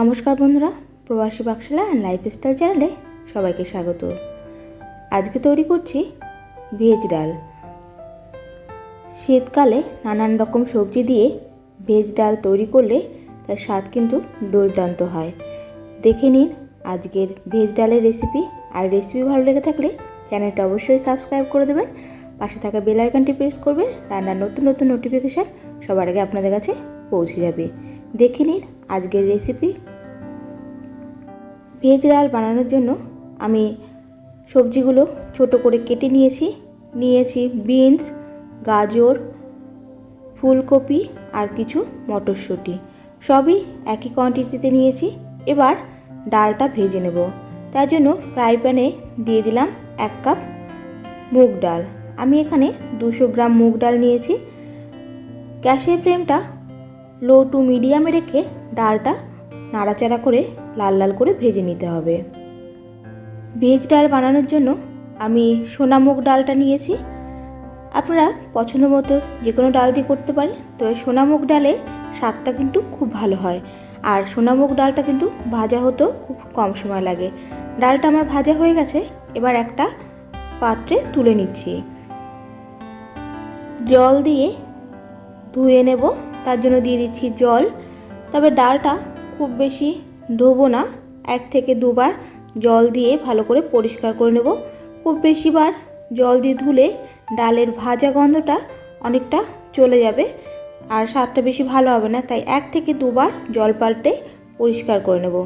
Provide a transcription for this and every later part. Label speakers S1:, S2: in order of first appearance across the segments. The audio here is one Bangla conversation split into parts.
S1: নমস্কার বন্ধুরা, প্রবাসী বাক্সালা অ্যান্ড লাইফস্টাইল চ্যানেলে সবাইকে স্বাগত। আজকে তৈরি করছি ভেজ ডাল। শীতকালে নানান রকম সবজি দিয়ে ভেজ ডাল তৈরি করলে তার স্বাদ কিন্তু দুর্দান্ত হয়। দেখে নিন আজকের ভেজ ডালের রেসিপি আর রেসিপি ভালো লেগে থাকলে চ্যানেলটা অবশ্যই সাবস্ক্রাইব করে দেবেন। পাশে থাকা বেল আইকনটি প্রেস করবেন। রান্নার নতুন নতুন নোটিফিকেশান সবার আগে আপনাদের কাছে পৌঁছে যাবে। দেখে নিন আজকের রেসিপি ভেজ ডাল বানানোর জন্য আমি সবজিগুলো ছোট করে কেটে নিয়েছি। নিয়েছি বিনস গাজর, ফুলকপি আর কিছু মটরশুঁটি। সবই একই কোয়ান্টিটিতে নিয়েছি। এবার ডালটা ভেজে নেব। তার জন্য ফ্রাই প্যানে দিয়ে দিলাম এক কাপ মুগ ডাল। আমি এখানে দুশো গ্রাম মুগ ডাল নিয়েছি। গ্যাসের ফ্লেমটা লো টু মিডিয়ামে রেখে ডালটা নাড়াচাড়া করে লাল লাল করে ভেজে নিতে হবে। ভেজ ডাল বানানোর জন্য আমি সোনামুগ ডালটা নিয়েছি। আপনারা পছন্দ মতো যে কোনো ডাল দিয়ে করতে পারেন, তবে সোনামুগ ডালে স্বাদটা কিন্তু খুব ভালো হয়। আর সোনামুগ ডালটা কিন্তু ভাজা হতেও খুব কম সময় লাগে। ডালটা আমার ভাজা হয়ে গেছে, এবার একটা পাত্রে তুলে নিচ্ছি। জল দিয়ে ধুয়ে নেব, তার জন্য দিয়ে দিচ্ছি জল। তবে ডালটা খুব বেশি ধোবো না। এক থেকে দুবার জল দিয়ে ভালো করে পরিষ্কার করে নেব। খুব বেশিবার জল দিয়ে ধুলে ডালের ভাজা গন্ধটা অনেকটা চলে যাবে আর স্বাদটা বেশি ভালো হবে না, তাই এক থেকে দুবার জল পাল্টে পরিষ্কার করে নেব।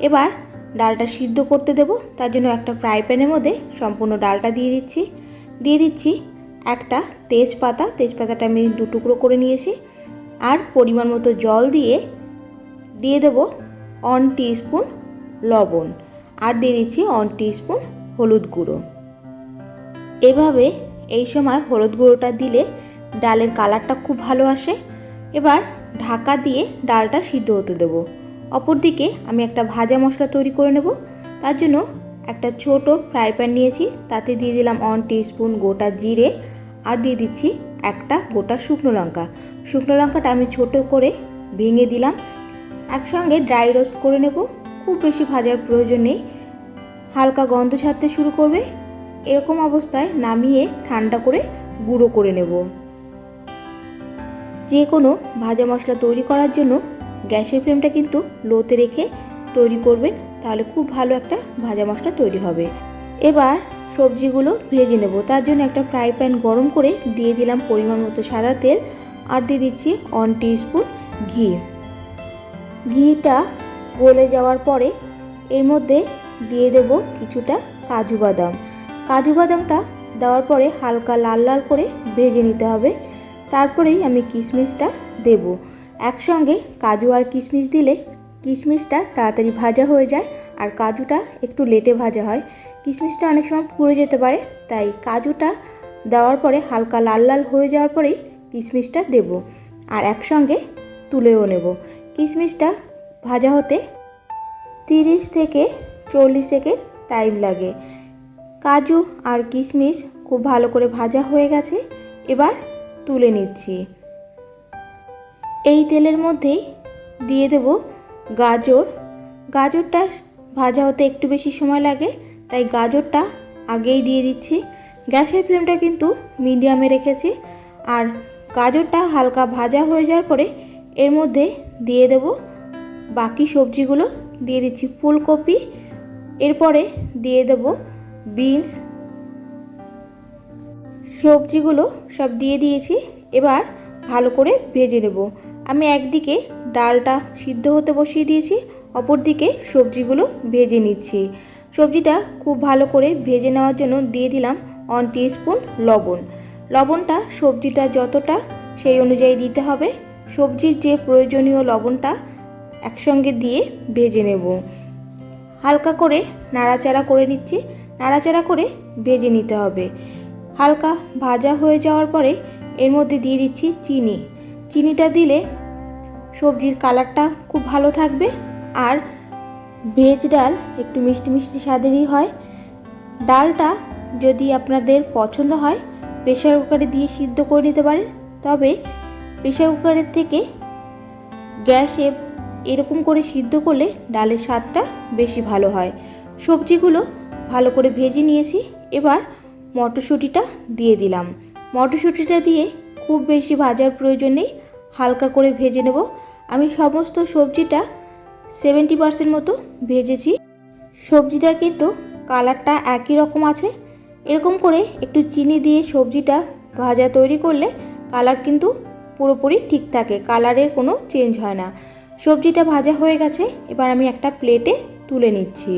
S1: এবার ডালটা সিদ্ধ করতে দেব, তার জন্য একটা ফ্রাই প্যানের মধ্যে সম্পূর্ণ ডালটা দিয়ে দিচ্ছি। দিয়ে দিচ্ছি একটা তেজপাতা, তেজপাতাটা আমি দু টুকরো করে নিয়েছি। আর পরিমাণ মতো জল দিয়ে দিয়ে দেব অন স্পুন লবণ আর দিয়ে দিচ্ছি অন স্পুন হলুদ গুঁড়ো। এভাবে এই সময় হলুদ গুঁড়োটা দিলে ডালের কালারটা খুব ভালো আসে। এবার ঢাকা দিয়ে ডালটা সিদ্ধ হতে দেব। অপরদিকে আমি একটা ভাজা মশলা তৈরি করে নেব। তার জন্য একটা ছোট ফ্রাই প্যান নিয়েছি। তাতে দিয়ে দিলাম অন স্পুন গোটা জিরে আর দিয়ে দিচ্ছি একটা গোটা শুকনো লঙ্কা। শুকনো লঙ্কাটা আমি ছোট করে ভেঙে দিলাম। একসঙ্গে ড্রাই রোস্ট করে নেব। খুব বেশি ভাজার প্রয়োজন নেই। হালকা গন্ধ ছাড়তে শুরু করবে। এরকম অবস্থায় নামিয়ে ঠান্ডা করে গুঁড়ো করে নেব। যে কোনো ভাজা মশলা তৈরি করার জন্য গ্যাসের ফ্লেমটা কিন্তু লোতে রেখে তৈরি করবেন, তাহলে খুব ভালো একটা ভাজা মশলা তৈরি হবে। এবার সবজিগুলো ভেজে নেব। তার জন্য একটা ফ্রাই প্যান গরম করে দিয়ে দিলাম পরিমাণ মতো সাদা তেল। আর দিয়ে দিচ্ছি অন স্পুন ঘি। ঘিটা গলে যাওয়ার পরে এর মধ্যে দিয়ে দেব কিছুটা কাজু বাদাম। কাজু বাদামটা দেওয়ার পরে হালকা লাল লাল করে ভেজে নিতে হবে। তারপরেই আমি কিশমিশটা দেব। একসঙ্গে কাজু আর কিশমিশ দিলে কিশমিশটা তাড়াতাড়ি ভাজা হয়ে যায় আর কাজুটা একটু লেটে ভাজা হয়। কিশমিশটা অনেক সময় পুড়ে যেতে পারে, তাই কাজুটা দেওয়ার পরে হালকা লাল লাল হয়ে যাওয়ার পরেই কিশমিশটা দেব আর একসঙ্গে তুলেও নেব। কিশমিশটা ভাজা হতে তিরিশ থেকে চল্লিশ সেকেন্ড টাইম লাগে। কাজু আর কিশমিশ খুব ভালো করে ভাজা হয়ে গেছে, এবার তুলে নিচ্ছি। এই তেলের মধ্যেই দিয়ে দেব গাজর। গাজরটা ভাজা হতে একটু বেশি সময় লাগে, তাই গাজরটা আগেই দিয়ে দিচ্ছি। গ্যাসের ফ্লেমটা কিন্তু মিডিয়ামে রেখেছি, আর গাজরটা হালকা ভাজা হয়ে যাওয়ার পরে এর মধ্যে দিয়ে দেব বাকি সবজিগুলো। দিয়ে দিচ্ছি ফুলকপি। এরপরে দিয়ে দেব বিনস। সবজিগুলো সব দিয়ে দিয়েছি। এবার ভালো করে ভেজে নেব। আমি একদিকে ডালটা সিদ্ধ হতে বসিয়ে দিয়েছি, অপরদিকে সবজিগুলো ভেজে নিচ্ছি। সবজিটা খুব ভালো করে ভেজে নেওয়ার জন্য দিয়ে দিলাম অন স্পুন লবণ। লবণটা সবজিটা যতটা সেই অনুযায়ী দিতে হবে। সবজির যে প্রয়োজনীয় লবণটা একসঙ্গে দিয়ে ভেজে নেব। হালকা করে নাড়াচাড়া করে নিচ্ছি। নাড়াচাড়া করে ভেজে নিতে হবে। হালকা ভাজা হয়ে যাওয়ার পরে এর মধ্যে দিয়ে দিচ্ছি চিনি। চিনিটা দিলে সবজির কালারটা খুব ভালো থাকবে আর ভেজ ডাল একটু মিষ্টি মিষ্টি স্বাদেরই হয়। ডালটা যদি আপনাদের পছন্দ হয় প্রেশার কুকারে দিয়ে সিদ্ধ করে নিতে পারেন। তবে প্রেশার কুকারের থেকে গ্যাসে এরকম করে সিদ্ধ করলে ডালের স্বাদটা বেশি ভালো হয়। সবজিগুলো ভালো করে ভেজে নিয়েছি। এবার মটরশুঁটিটা দিয়ে দিলাম। মটরশুঁটিটা দিয়ে খুব বেশি ভাজার প্রয়োজন নেই। হালকা করে ভেজে নেব। আমি সমস্ত সবজিটা সেভেন্টি পার্সেন্ট মতো ভেজেছি। সবজিটা কিন্তু কালারটা একই রকম আছে। এরকম করে একটু চিনি দিয়ে সবজিটা ভাজা তৈরি করলে কালার কিন্তু পুরোপুরি ঠিক থাকে, কালারের কোনো চেঞ্জ হয় না। সবজিটা ভাজা হয়ে গেছে, এবার আমি একটা প্লেটে তুলে নিচ্ছি।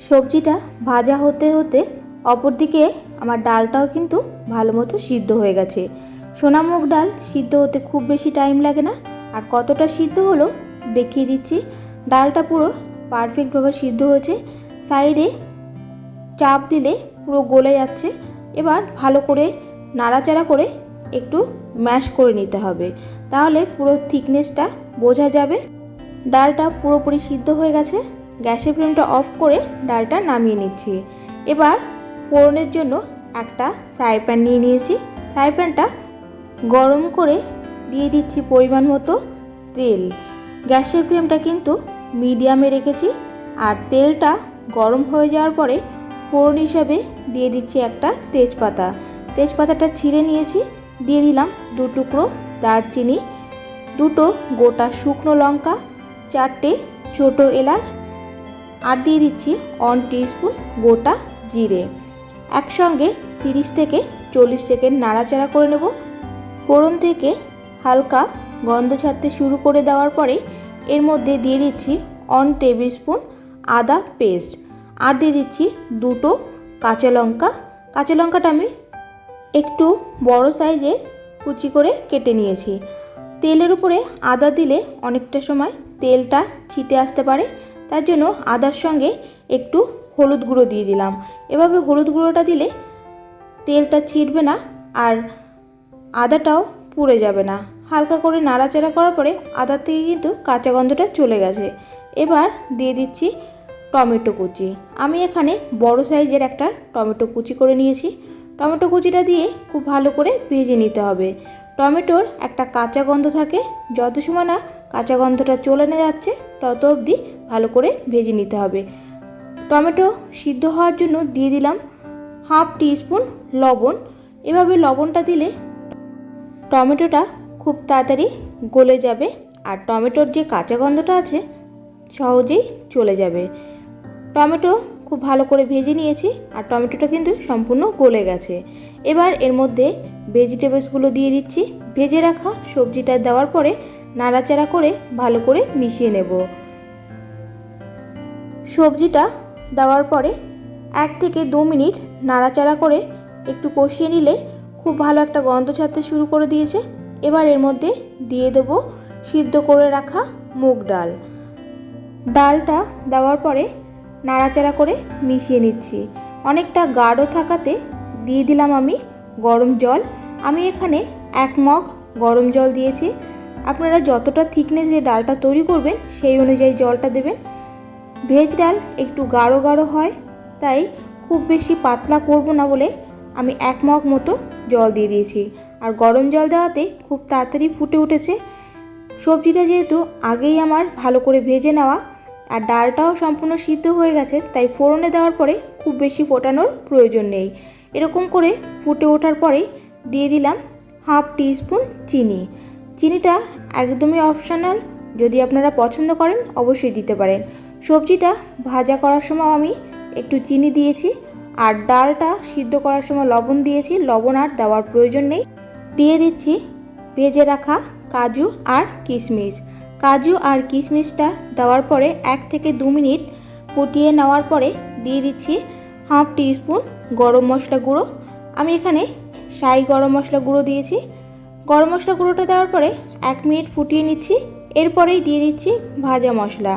S1: সবজিটা ভাজা হতে হতে অপরদিকে আমার ডালটাও কিন্তু ভালো মতো সিদ্ধ হয়ে গেছে। সোনামুগ ডাল সিদ্ধ হতে খুব বেশি টাইম লাগে না, আর কতটা সিদ্ধ হলো দেখিয়ে দিচ্ছি। ডালটা পুরো পারফেক্টভাবে সিদ্ধ হয়েছে সাইডে চাপ দিলে পুরো গলে যাচ্ছে। এবার ভালো করে নাড়াচাড়া করে একটু ম্যাশ করে নিতে হবে। তাহলে পুরো থিকনেসটা বোঝা যাবে। ডালটা পুরোপুরি সিদ্ধ হয়ে গেছে। গ্যাসের ফ্লেমটা অফ করে ডালটা নামিয়ে নিচ্ছি। এবার ফোড়নের জন্য একটা ফ্রাই প্যান নিয়ে নিয়েছি। ফ্রাই প্যানটা গরম করে দিয়ে দিচ্ছি পরিমাণ মতো তেল। গ্যাসের ফ্লেমটা কিন্তু মিডিয়ামে রেখেছি। আর তেলটা গরম হয়ে যাওয়ার পরে ফোড়ন হিসাবে দিয়ে দিচ্ছি একটা তেজপাতা। তেজপাতাটা ছিঁড়ে নিয়েছি। দিয়ে দিলাম দু টুকরো দারচিনি, দুটো গোটা শুকনো লঙ্কা, চারটে ছোট এলাচ, আর দিয়ে দিচ্ছি ওয়ান টিস্পুন গোটা জিরে। একসঙ্গে তিরিশ থেকে চল্লিশ সেকেন্ড নাড়াচাড়া করে নেব। ফোড়ন থেকে হালকা গন্ধ ছাড়তে শুরু করে দেওয়ার পরে এর মধ্যে দিয়ে দিচ্ছি ওয়ান টেবিল স্পুন আদা পেস্ট আর দিয়ে দিচ্ছি দুটো কাঁচা লঙ্কা। কাঁচা লঙ্কাটা আমি একটু বড় সাইজের কুচি করে কেটে নিয়েছি। তেলের উপরে আদা দিলে অনেকটা সময় তেলটা ছিটে আসতে পারে, তার জন্য আদার সঙ্গে একটু হলুদ গুঁড়ো দিয়ে দিলাম। এভাবে হলুদ গুঁড়োটা দিলে তেলটা ছিটবে না আর আদাটাও পুড়ে যাবে না। হালকা করে নাড়াচাড়া করার পরে আদার থেকে কিন্তু কাঁচা গন্ধটা চলে গেছে। এবার দিয়ে দিচ্ছি টমেটো কুচি। আমি এখানে বড় সাইজের একটা টমেটো কুচি করে নিয়েছি। টমেটো কুচিটা দিয়ে খুব ভালো করে ভেজে নিতে হবে। টমেটোর একটা কাঁচা গন্ধ থাকে, যত সময় না কাঁচা গন্ধটা চলে না যাচ্ছে, তত অবধি ভালো করে ভেজে নিতে হবে। টমেটো সিদ্ধ হওয়ার জন্য দিয়ে দিলাম হাফ টিস্পুন লবণ। এভাবে লবণটা দিলে টমেটোটা খুব তাড়াতাড়ি গলে যাবে আর টমেটোর যে কাঁচা গন্ধটা আছে, সহজেই চলে যাবে। টমেটো খুব ভালো করে ভেজে নিয়েছি আর টমেটোটা কিন্তু সম্পূর্ণ গলে গেছে। এবার এর মধ্যে ভেজিটেবলসগুলো দিয়ে দিচ্ছি। ভেজে রাখা সবজিটা দেওয়ার পরে নাড়াচাড়া করে ভালো করে মিশিয়ে নেব। সবজিটা দেওয়ার পরে এক থেকে দু মিনিট নাড়াচাড়া করে একটু কষিয়ে নিলে খুব ভালো একটা গন্ধ ছাড়তে শুরু করে দিয়েছে। এবার এর মধ্যে দিয়ে দেবো সিদ্ধ করে রাখা মুগ ডাল। ডালটা দেওয়ার পরে নাড়াচাড়া করে মিশিয়ে নিচ্ছি। অনেকটা গাঢ় থাকাতে দিয়ে দিলাম আমি গরম জল। আমি এখানে এক মগ গরম জল দিয়েছি। আপনারা যতটা থিকনেস ডালটা তৈরি করবেন, সেই অনুযায়ী জলটা দেবেন। ভেজ ডাল একটু গাঢ় গাঢ় হয়, তাই খুব বেশি পাতলা করব না বলে আমি এক মগ মতো জল দিয়ে দিয়েছি। আর গরম জল দেওয়াতে খুব তাড়াতাড়ি ফুটে উঠেছে। সবজিটা যেহেতু আগেই আমার ভালো করে ভেজে নেওয়া আর ডালটাও সম্পূর্ণ সিদ্ধ হয়ে গেছে, তাই ফোড়নে দেওয়ার পরে খুব বেশি ফোটানোর প্রয়োজন নেই। এরকম করে ফুটে ওঠার পরে দিয়ে দিলাম হাফ টিস্পুন চিনি। চিনিটা একদমই অপশনাল, যদি আপনারা পছন্দ করেন অবশ্যই দিতে পারেন। সবজিটা ভাজা করার সময় আমি একটু চিনি দিয়েছি, আর ডালটা সিদ্ধ করার সময় লবণ দিয়েছি, লবণ আর দেওয়ার প্রয়োজন নেই। দিয়ে দিচ্ছি ভেজে রাখা কাজু আর কিশমিশ। কাজু আর কিশমিশটা দেওয়ার পরে এক থেকে দু মিনিট ফুটিয়ে নেওয়ার পরে দিয়ে দিচ্ছি হাফ টিস্পুন গরম মশলা গুঁড়ো। আমি এখানে সাই গরম মশলা গুঁড়ো দিয়েছি। গরম মশলা গুঁড়োটা দেওয়ার পরে এক মিনিট ফুটিয়ে নিচ্ছি। এরপরেই দিয়ে দিচ্ছি ভাজা মশলা।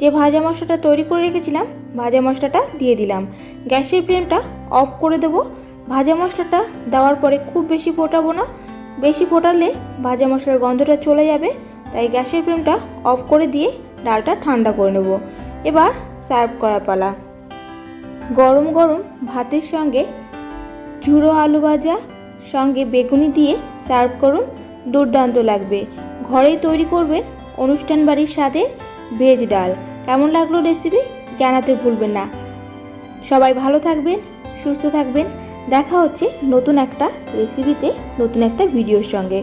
S1: যে ভাজা মশলাটা তৈরি করে রেখেছিলাম, ভাজা মশলাটা দিয়ে দিলাম। গ্যাসের ফ্লেমটা অফ করে দেবো। ভাজা মশলাটা দেওয়ার পরে খুব বেশি ফোটাবো না। বেশি ফোটালে ভাজা মশলার গন্ধটা চলে যাবে। তাই গ্যাসের ফ্লেমটা অফ করে দিয়ে ডালটা ঠান্ডা করে নেব। এবার সার্ভ করার পালা। গরম গরম ভাতের সঙ্গে ঝুড়ো আলু ভাজা, সঙ্গে বেগুনি দিয়ে সার্ভ করুন। দুর্দান্ত লাগবে। ঘরেই তৈরি করবেন অনুষ্ঠান বাড়ির সাথে ভেজ ডাল। কেমন লাগল রেসিপি জানাতে ভুলবেন না। সবাই ভালো থাকবেন, সুস্থ থাকবেন। দেখা হচ্ছে নতুন একটা রেসিপিতে নতুন একটা ভিডিওর সঙ্গে।